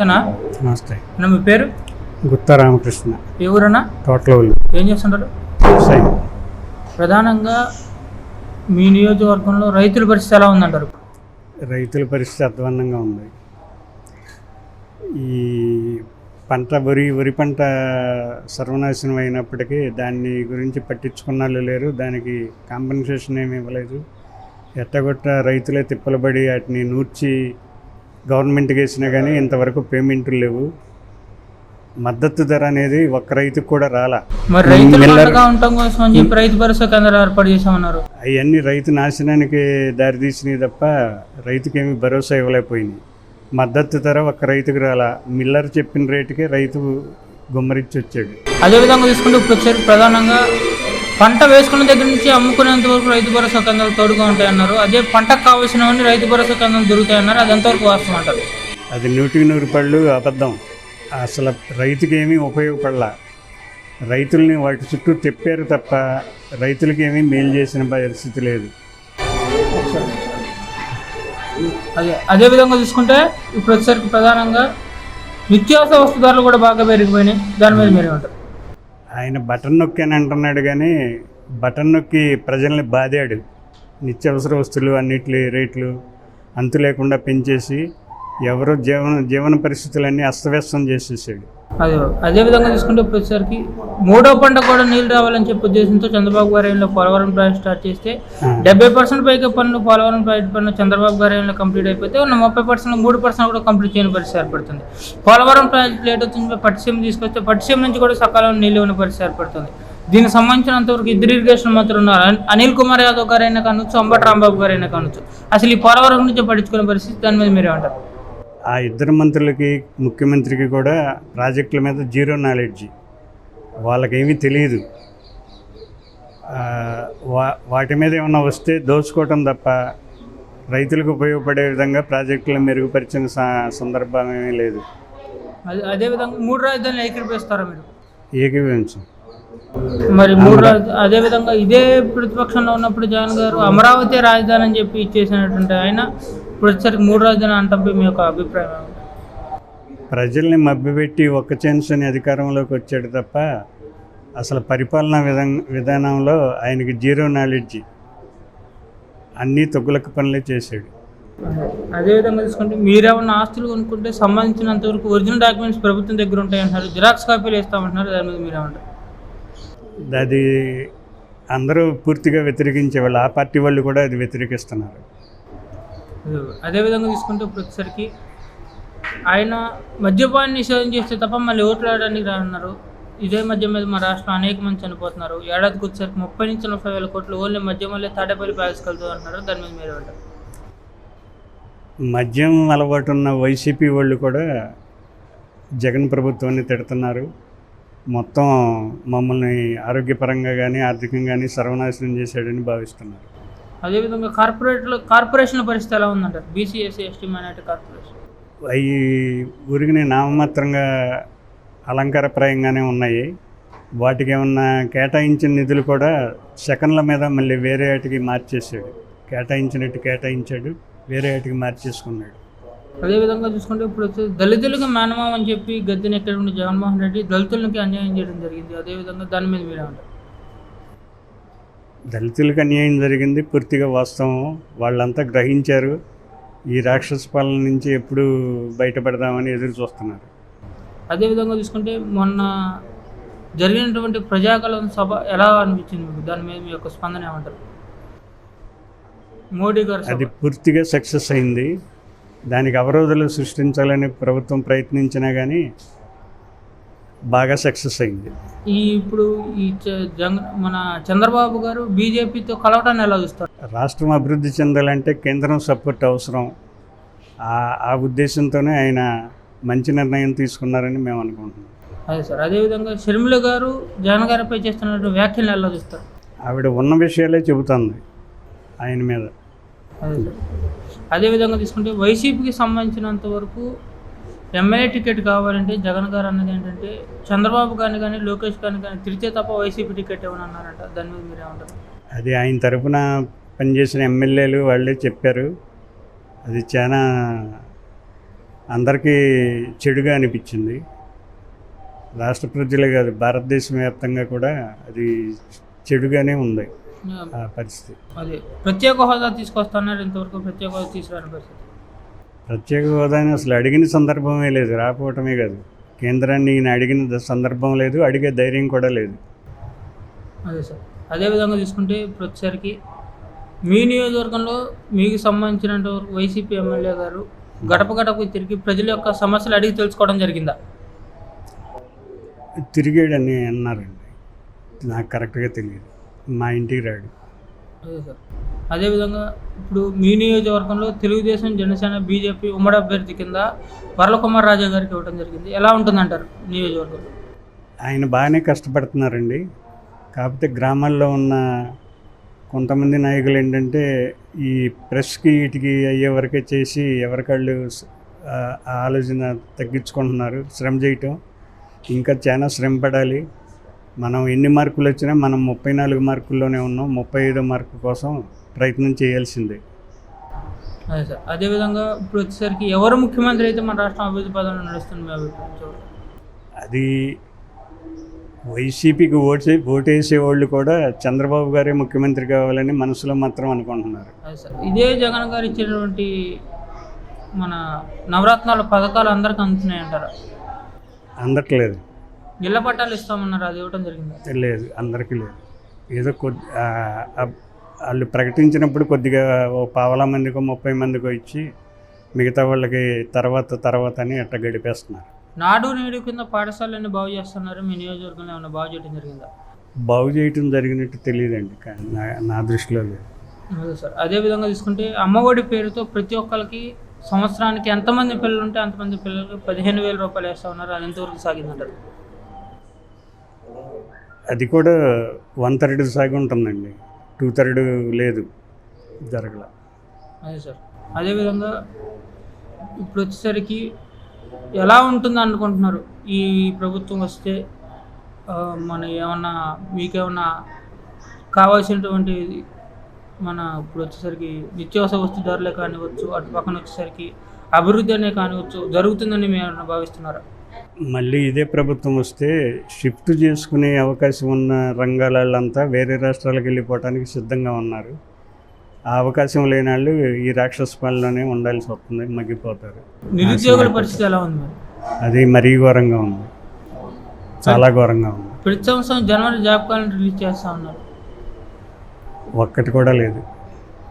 నమస్తే. మీ పేరు? గుత్తా రామకృష్ణ. ఏ ఊరన్నా? తోటలోళ్ళు ఏం చేస్తుంటారు? వ్యవసాయం. ప్రధానంగా మీ నియోజకవర్గంలో రైతుల పరిస్థితి ఎలా ఉందంటారు? రైతుల పరిస్థితి అధ్వాన్నంగా ఉంది. ఈ పంట వరి వరి పంట సర్వనాశనం అయినప్పటికీ దాన్ని గురించి పట్టించుకున్న వాళ్ళు లేరు. దానికి కాంపెన్సేషన్ ఏమి ఇవ్వలేదు. ఎట్టగొట్ట రైతులే తిప్పలబడి వాటిని నూర్చి గవర్నమెంట్కి వేసినా కానీ ఇంతవరకు పేమెంట్లు లేవు. మద్దతు ధర అనేది ఒక్క రైతుకు కూడా రాలా. మరి రైతులు మిల్లర్- అండగా ఉండటం కోసం అని చెప్పి రైతు భరోసా కేంద్రాలు ఏర్పాటు చేశామన్నారు. అవన్నీ రైతు నాశనానికి దారితీసినాయి తప్ప రైతుకేమీ భరోసా ఇవ్వలేకపోయింది మద్దతు ధర ఒక్క రైతుకు రాలా. మిల్లర్ చెప్పిన రేటుకే రైతు గుమ్మరిచ్చి వచ్చాడు. అదేవిధంగా తీసుకుంటే ఇప్పుడు ప్రధానంగా పంట వేసుకున్న దగ్గర నుంచి అమ్ముకునేంత వరకు రైతు భరోసా కేంద్రాలు తోడుగా ఉంటాయన్నారు. అదే పంటకు కావాల్సినవన్నీ రైతు భరోసా కేంద్రాలు దొరుకుతాయన్నారు. అది ఎంతవరకు వాస్తవం అంటారు? అది నూటికి నూరు పళ్ళు అబద్ధం. అసలు రైతుకి ఏమీ ఉపయోగపడలా. రైతుల్ని వాటి చుట్టూ తిప్పారు తప్ప రైతులకి ఏమీ మేలు చేసిన పరిస్థితి లేదు. అదే అదే విధంగా చూసుకుంటే ఇప్పుడు వచ్చేసరికి ప్రధానంగా నిత్యావసర వస్తు ధరలు కూడా బాగా పెరిగిపోయినాయి. దాని మీద మీరే ఉంటారు ఆయన బటన్ నొక్కి అని అంటున్నాడు కానీ బటన్ నొక్కి ప్రజల్ని బాధాడు నిత్యావసర వస్తువులు అన్నిటి రేట్లు అంతు లేకుండా పెంచేసి ఎవరో జీవన జీవన పరిస్థితులన్నీ అస్తవ్యస్తం చేసేసాడు అదే అదే విధంగా చూసుకుంటే ఇప్పుడు వచ్చేసరికి మూడో పంట కూడా నీళ్ళు రావాలని చెప్పి ఉద్దేశంతో చంద్రబాబు గారి ఏళ్ళలో పోలవరం ప్రాజెక్ట్ స్టార్ట్ చేస్తే డెబ్బై పర్సెంట్ పైగా పనులు పోలవరం ప్రాజెక్ట్ పనులు చంద్రబాబు గారి ఏళ్ళలో కంప్లీట్ అయిపోతే ఉన్న ముప్పై పర్సెంట్ మూడు పర్సెంట్ కూడా కంప్లీట్ చేయని పరిస్థితి ఏర్పడుతుంది. పోలవరం ప్రాజెక్ట్ లేట్ వచ్చింది పట్టిసీమ తీసుకొస్తే పట్టిసీమ నుంచి కూడా సకాలంలో నీళ్ళు ఉన్న పరిస్థితి ఏర్పడుతుంది. దీనికి సంబంధించినంతవరకు ఇద్దరు ఇరిగేషన్ మంత్రులు ఉన్నారు. అన్- అనిల్ కుమార్ యాదవ్ గారైనా కానొచ్చు అంబటి రాంబాబు గారైనా కానొచ్చు. అసలు ఈ పోలవరం గురించి పట్టించుకునే పరిస్థితి దాని మీద మీరే ఉంటారు ఆ ఇద్దరు మంత్రులకి ముఖ్యమంత్రికి కూడా ప్రాజెక్టుల మీద జీరో నాలెడ్జి. వాళ్ళకేమీ తెలియదు వా వాటి మీద ఏమన్నా వస్తే దోచుకోవటం తప్ప రైతులకు ఉపయోగపడే విధంగా ప్రాజెక్టులను మెరుగుపరిచిన సందర్భం ఏమీ లేదు. అదే అదే విధంగా మూడు రాజధానులు ఏకీపిస్తారా మీరు? ఏకీభవించం. మరి మూడు రాజ- అదే విధంగా ఇదే ప్రతిపక్షంలో ఉన్నప్పుడు జగన్ గారు అమరావతి రాజధాని అని చెప్పి ఇచ్చేసినటువంటి ఆయన ఇప్పుడు వచ్చేసరికి మూడు రాజధాని అంటంపై మీ యొక్క అభిప్రాయం? ప్రజల్ని మభ్యపెట్టి ఒక్క ఛాన్స్ అని అధికారంలోకి వచ్చాడు తప్ప అసలు పరిపాలనా విధాన విధానంలో ఆయనకి జీరో నాలెడ్జి. అన్నీ తొగ్గులకు పనులే చేశాడు. అదే విధంగా తీసుకుంటే మీరేమన్నా ఆస్తులు కొనుక్కుంటే సంబంధించినంత వరకు ఒరిజినల్ డాక్యుమెంట్స్ ప్రభుత్వం దగ్గర ఉంటాయి అంటున్నారు జిరాక్స్ కాపీలు ఇస్తామంటున్నారు దాని మీద మీరేమంటారు? అది అందరూ పూర్తిగా వ్యతిరేకించే వాళ్ళు ఆ పార్టీ వాళ్ళు కూడా అది వ్యతిరేకిస్తున్నారు. అదే- విధంగా తీసుకుంటే ఇప్పుడు వచ్చేసరికి ఆయన మద్యపాన్ని నిషేధం చేస్తే తప్ప మళ్ళీ ఓట్లాడడానికి రానున్నారు. ఇదే మద్యం మీద మా రాష్ట్రం అనేక మంది చనిపోతున్నారు. ఏడాదికి వచ్చేసరికి ముప్పై నుంచి నలభై వేల కోట్లు ఓన్లీ మద్యం వల్లే తాడేపల్లి ప్యాకెట్స్కెళ్తుంది అంటున్నారు. దాని మీద మీరు ఉంటారు మద్యం అలవాటు ఉన్న వైసీపీ వాళ్ళు కూడా జగన్ ప్రభుత్వాన్ని తిడుతున్నారు. మొత్తం మమ్మల్ని ఆరోగ్యపరంగా కానీ ఆర్థికంగా కానీ సర్వనాశనం చేశాడని భావిస్తున్నారు. అదేవిధంగా కార్పొరేట్లో కార్పొరేషన్ల పరిస్థితి ఎలా ఉందంటారు BC SC ST minority corporation. అవి ఊరికి నామమాత్రంగా అలంకారప్రాయంగానే ఉన్నాయి. వాటికి ఏమన్నా కేటాయించిన నిధులు కూడా సెకండ్ల మీద మళ్ళీ వేరే వాటికి మార్చేసాడు కేటాయించినట్టు కేటాయించాడు వేరే వాటికి మార్చేసుకున్నాడు. అదేవిధంగా చూసుకుంటే ఇప్పుడు వచ్చి దళితులకు మేనమామ అని చెప్పి గద్దెనెక్కినటువంటి జగన్మోహన్ రెడ్డి దళితులకి అన్యాయం చేయడం జరిగింది. అదేవిధంగా దాని మీద మీరే ఉంటారు దళితులకు అన్యాయం జరిగింది. పూర్తిగా వాస్తవం. వాళ్ళంతా గ్రహించారు. ఈ రాక్షస పాలన నుంచి ఎప్పుడు బయటపడదామని ఎదురు చూస్తున్నారు. అదేవిధంగా చూసుకుంటే మొన్న జరిగినటువంటి ప్రజాకలం సభ ఎలా అనిపించింది మీకు? దాని మీద మీ యొక్క స్పందన ఏమంటారు? మోడీ గారు. అది పూర్తిగా సక్సెస్ అయింది. దానికి అవరోధాలు సృష్టించాలని ప్రభుత్వం ప్రయత్నించినా కానీ బాగా సక్సెస్ అయింది. ఈ ఇప్పుడు ఈ జంగ మన చంద్రబాబు గారు బీజేపీతో కలవటాన్ని ఎలా చూస్తారు? రాష్ట్రం అభివృద్ధి చెందాలంటే కేంద్రం సపోర్ట్ అవసరం. ఆ- ఉద్దేశంతోనే ఆయన మంచి నిర్ణయం తీసుకున్నారని మేము అనుకుంటున్నాం. అదే సార్ అదేవిధంగా షర్మిల గారు జగన్ గారిపై చేస్తున్నటువంటి వ్యాఖ్యలు ఎలా చూస్తారు? ఆవిడ ఉన్న విషయాలే చెబుతుంది ఆయన మీద. అదే సార్. అదేవిధంగా తీసుకుంటే వైసీపీకి సంబంధించినంత వరకు ఎమ్మెల్యే టికెట్ కావాలంటే జగన్ గారు అన్నది ఏంటంటే చంద్రబాబు గారిని కానీ లోకేష్ గారిని కానీ తిరిగితే తప్ప వైసీపీ టికెట్ ఇవ్వని అన్నారంట. దాని మీద మీరు ఏమంటారు? అది ఆయన తరపున పనిచేసిన ఎమ్మెల్యేలు వాళ్ళే చెప్పారు. అది చాలా అందరికీ చెడుగా అనిపించింది. రాష్ట్ర ప్రజలే కాదు భారతదేశం వ్యాప్తంగా కూడా అది చెడుగానే ఉంది ఆ పరిస్థితి. అదే. ప్రత్యేక హోదా తీసుకొస్తున్నారు ఇంతవరకు. ప్రత్యేక హోదా తీసుకురాని పరిస్థితి. ప్రత్యేక హోదాని అసలు అడిగిన సందర్భమే లేదు. రాకపోవటమే కాదు. కేంద్రాన్ని ఈయన అడిగిన సందర్భం లేదు. అడిగే ధైర్యం కూడా లేదు. అదే సార్. అదే విధంగా చూసుకుంటే వచ్చేసరికి మీ నియోజకవర్గంలో మీకు సంబంధించినంత వరకు వైసీపీ ఎమ్మెల్యే గారు గడప గడపకు తిరిగి ప్రజల యొక్క సమస్యలు అడిగి తెలుసుకోవడం జరిగిందా? తిరిగాడని అన్నారండి. నాకు కరెక్ట్గా తెలియదు. మా ఇంటికి రాడు. అదే సార్. అదేవిధంగా ఇప్పుడు మీ నియోజకవర్గంలో తెలుగుదేశం జనసేన బీజేపీ ఉమ్మడి అభ్యర్థి కింద వరలకుమార్ రాజా గారికి ఇవ్వడం జరిగింది. ఎలా ఉంటుందంటారు నియోజకవర్గంలో ఆయన బాగానే కష్టపడుతున్నారండి. కాకపోతే గ్రామాల్లో ఉన్న కొంతమంది నాయకులు ఏంటంటే ఈ ప్రెస్కి వీటికి అయ్యే వరకే చేసి ఎవరికాళ్ళు ఆలోచన తగ్గించుకుంటున్నారు. శ్రమ చేయటం. ఇంకా చాలా శ్రమ పడాలి. మనం ఎన్ని మార్కులు వచ్చినా మనం ముప్పై నాలుగు మార్కుల్లోనే ఉన్నాం. ముప్పై ఐదో మార్కు కోసం ప్రయత్నం చేయాల్సిందే. అదే సార్. అదేవిధంగా ఇప్పుడు వచ్చేసరికి ఎవరు ముఖ్యమంత్రి అయితే మన రాష్ట్రం అభివృద్ధి పదంలో నడుస్తుంది మీ అభిప్రాయం అది వైసీపీకి ఓటే ఓటేసే వాళ్ళు కూడా చంద్రబాబు గారే ముఖ్యమంత్రి కావాలని మనసులో మాత్రం అనుకుంటున్నారు. ఇదే జగన్ గారు ఇచ్చినటువంటి మన నవరత్నాల పథకాలు అందరికీ అందుతున్నాయి అంటారా అందట్లేదు. ఇళ్ళ పట్టాలు ఇస్తామన్నారు అది ఇవ్వడం జరిగింది? లేదు అందరికీ లేదు. ఏదో కొద్ది వాళ్ళు ప్రకటించినప్పుడు కొద్దిగా ఓ పావలా మందికో ముప్పై మందికో ఇచ్చి మిగతా వాళ్ళకి తర్వాత తర్వాత అని అట్ట గడిపేస్తున్నారు. నాడు నేడు కింద పాఠశాలని బాగు చేస్తున్నారు మీ నియోజకవర్గంలో ఏమైనా బాగు చేయడం జరిగిందా? బాగు చేయటం జరిగినట్టు తెలియదండి కానీ నా దృష్టిలో లేదు. అదే సార్ అదే విధంగా తీసుకుంటే అమ్మఒడి పేరుతో ప్రతి ఒక్కరికి సంవత్సరానికి ఎంతమంది పిల్లలు ఉంటే అంతమంది పిల్లలకి పదిహేను వేల రూపాయలు వేస్తా ఉన్నారు అది ఎంతవరకు సాగిందంటారు? అది కూడా వన్ థర్డ్ సాగి ఉంటుందండి. టూ థర్డ్ లేదు జరగల. అదే సార్. అదేవిధంగా ఇప్పుడు వచ్చేసరికి ఎలా ఉంటుంది అనుకుంటున్నారు? ఈ ప్రభుత్వం వస్తే మన ఏమన్నా మీకేమన్నా కావాల్సినటువంటి మన ఇప్పుడు వచ్చేసరికి నిత్యావసర వస్తు ధరలే కానివచ్చు అటు పక్కన వచ్చేసరికి అభివృద్ధి అనే కానివచ్చు జరుగుతుందని మీరు భావిస్తున్నారా? మళ్ళీ ఇదే ప్రభుత్వం వస్తే షిఫ్ట్ చేసుకునే అవకాశం ఉన్న రంగాల వాళ్ళంతా వేరే రాష్ట్రాలకు వెళ్ళిపోవడానికి సిద్ధంగా ఉన్నారు. ఆ అవకాశం లేని వాళ్ళు ఈ రాక్షస పాలనలోనే ఉండాల్సి వస్తుంది మగ్గిపోతారు. నిరుద్యోగుల పరిస్థితి ఎలా ఉంది? అది మరీ ఘోరంగా ఉంది. చాలా ఘోరంగా ఉంది. ప్రతి సంవత్సరం జనవరి జాబ్ కార్డు రిలీజ్ చేస్తూ ఉన్నారు. ఒక్కటి కూడా లేదు.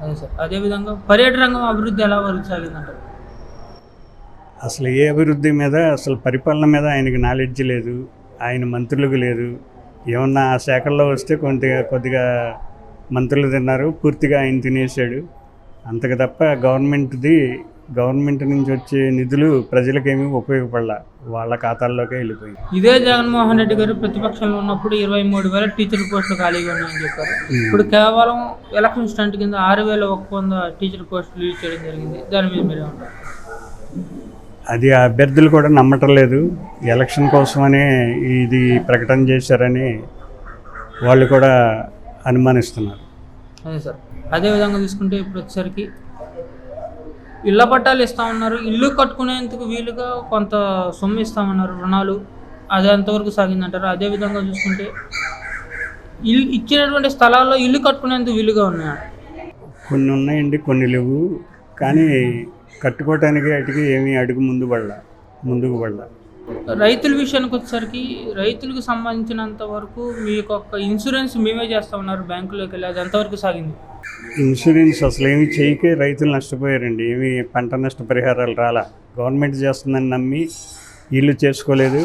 అదే సార్ అదేవిధంగా పర్యాటక రంగం అభివృద్ధి ఎలా వరకు సాగిందంటారు? అసలు ఏ అభివృద్ధి మీద అసలు పరిపాలన మీద ఆయనకి నాలెడ్జ్ లేదు ఆయన మంత్రులకు లేదు. ఏమన్నా ఆ శాఖల్లో వస్తే కొద్దిగా కొద్దిగా మంత్రులు తిన్నారు పూర్తిగా ఆయన తినేసాడు అంతకు తప్ప గవర్నమెంట్ది గవర్నమెంట్ నుంచి వచ్చే నిధులు ప్రజలకేమీ ఉపయోగపడాల. వాళ్ళ ఖాతాల్లోకే వెళ్ళిపోయి ఇదే జగన్మోహన్ రెడ్డి గారు ప్రతిపక్షంలో ఉన్నప్పుడు ఇరవై మూడు వేల టీచర్ పోస్టులు ఖాళీగా ఉన్నాయని చెప్పారు. ఇప్పుడు కేవలం ఎలక్షన్ స్టంట్ కింద ఆరు వేల ఒక్క వంద టీచర్ పోస్టులు రిలీజ్ చేయడం జరిగింది. దాని మీద మీరు ఏమంటారు అది అభ్యర్థులు కూడా నమ్మటం లేదు. ఎలక్షన్ కోసమనే ఇది ప్రకటన చేశారని వాళ్ళు కూడా అనుమానిస్తున్నారు. అదే సార్. అదే విధంగా తీసుకుంటే ఇప్పుడు వచ్చేసరికి ఇళ్ళ పట్టాలు ఇస్తా ఉన్నారు. ఇల్లు కట్టుకునేందుకు వీలుగా కొంత సొమ్ము ఇస్తామన్నారు రుణాలు అది ఎంతవరకు సాగిందంటారు? అదే విధంగా చూసుకుంటే ఇల్లు ఇచ్చినటువంటి స్థలాల్లో ఇల్లు కట్టుకునేందుకు వీలుగా ఉన్నాయా? కొన్ని ఉన్నాయండి కొన్ని లేవు. కానీ కట్టుకోవటానికి వాటికి ఏమీ అడుగు ముందు పడలా ముందుకు పడలా. రైతుల విషయానికి వచ్చేసరికి రైతులకు సంబంధించినంత వరకు మీ యొక్క ఇన్సూరెన్స్ మేమే చేస్తా ఉన్నారు బ్యాంకులోకి వెళ్ళి అది ఎంతవరకు సాగింది? ఇన్సూరెన్స్ అసలు ఏమి చేయకే రైతులు నష్టపోయారండి. ఏమి పంట నష్టపరిహారాలు రాలా. గవర్నమెంట్ చేస్తుందని నమ్మి వీళ్ళు చేసుకోలేదు.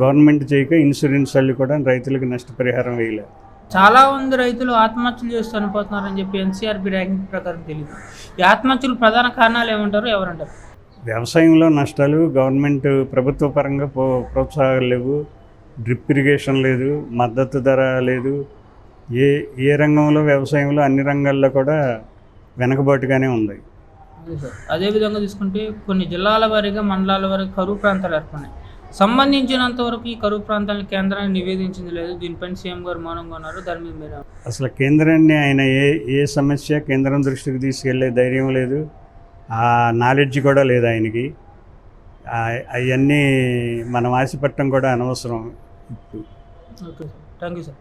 గవర్నమెంట్ చేయక ఇన్సూరెన్స్ వాళ్ళు కూడా రైతులకు నష్టపరిహారం వేయలేదు. చాలా మంది రైతులు ఆత్మహత్యలు చేస్తూ చనిపోతున్నారని చెప్పి ఎన్సీఆర్బి ర్యాంకింగ్ ప్రకారం తెలియదు. ఈ ఆత్మహత్యలు ప్రధాన కారణాలు ఏమంటారు? ఎవరంటారు? వ్యవసాయంలో నష్టాలు గవర్నమెంట్ ప్రభుత్వ పరంగా ప్రోత్సాహాలు లేవు డ్రిప్ ఇరిగేషన్ లేదు మద్దతు ధర లేదు. ఏ ఏ రంగంలో వ్యవసాయంలో అన్ని రంగాల్లో కూడా వెనకబాటుగానే ఉంది. అదే సార్. అదే విధంగా తీసుకుంటే కొన్ని జిల్లాల వారీగా మండలాల వారీగా కరువు ప్రాంతాలు ఏర్పడినాయి. సంబంధించినంత వరకు ఈ కరువు ప్రాంతాలను కేంద్రాన్ని నివేదించింది లేదు. దీనిపైన సీఎం గారు మౌనంగా ఉన్నారు. దాని మీద మీరు అసలు కేంద్రాన్ని ఆయన ఏ ఏ సమస్య కేంద్రం దృష్టికి తీసుకెళ్ళే ధైర్యం లేదు. ఆ నాలెడ్జ్ కూడా లేదు ఆయనకి. అవన్నీ మనం ఆశపడటం కూడా అనవసరం. Okay sir. Thank you sir.